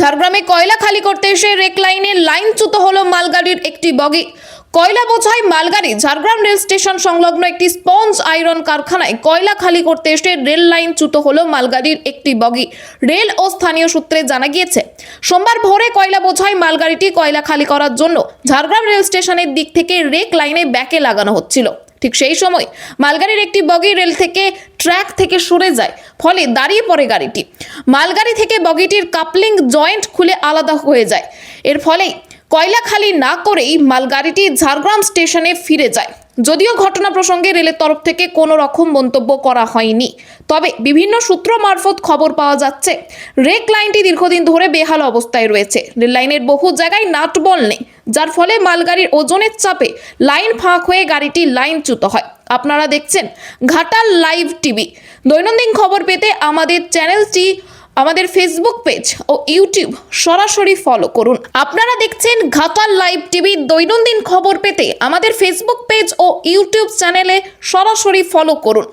ঝাড়গ্রামে কয়লা খালি করতে এসে রেক লাইনে লাইনচ্যুত হলো মালগাড়ির একটি বগি। কয়লা বোঝাই মালগাড়ি। ঝাড়গ্রাম রেল স্টেশন সংলগ্ন একটি স্পঞ্জ আয়রন কারখানায় কয়লা খালি করতে এসে রেল লাইন লাইনচ্যুত হলো মালগাড়ির একটি বগি। রেল ও স্থানীয় সূত্রে জানা গিয়েছে, সোমবার ভোরে কয়লা বোঝাই মালগাড়িটি কয়লা খালি করার জন্য ঝাড়গ্রাম রেল স্টেশনের দিক থেকে রেক লাইনে ব্যাকে লাগানো হচ্ছিল। ঠিক সেই সময় মালগাড়ির একটি বগি রেল থেকে ট্র্যাক থেকে সরে যায়। ফলে দাঁড়িয়ে পড়ে গাড়িটি। মালগাড়ি থেকে বগিটির কাপলিং জয়েন্ট খুলে আলাদা হয়ে যায়। এর ফলেই কয়লা খালি না করেই মালগাড়িটি ঝাড়গ্রাম স্টেশনে ফিরে যায়। যদিও ঘটনা প্রসঙ্গে রেলের তরফ থেকে কোনো রকম মন্তব্য করা হয়নি। তবে বিভিন্ন সূত্র মারফত খবর পাওয়া যাচ্ছে, রেক লাইনটি দীর্ঘদিন ধরে বেহাল অবস্থায় রয়েছে। রেল লাইনের বহু জায়গায় নাটবল নেই, যার ফলে মালগাড়ির ওজনের চাপে লাইন ফাঁক হয়ে গাড়িটি লাইনচ্যুত হয়। আপনারা দেখছেন ঘাটাল লাইভ টিভি। দৈনন্দিন খবর পেতে আমাদের চ্যানেলটি, আমাদের ফেসবুক পেজ ও ইউটিউব সরাসরি ফলো করুন। আপনারা দেখছেন ঘাটাল লাইভ টিভি। দৈনন্দিন খবর পেতে আমাদের ফেসবুক পেজ ও ইউটিউব চ্যানেলে সরাসরি ফলো করুন।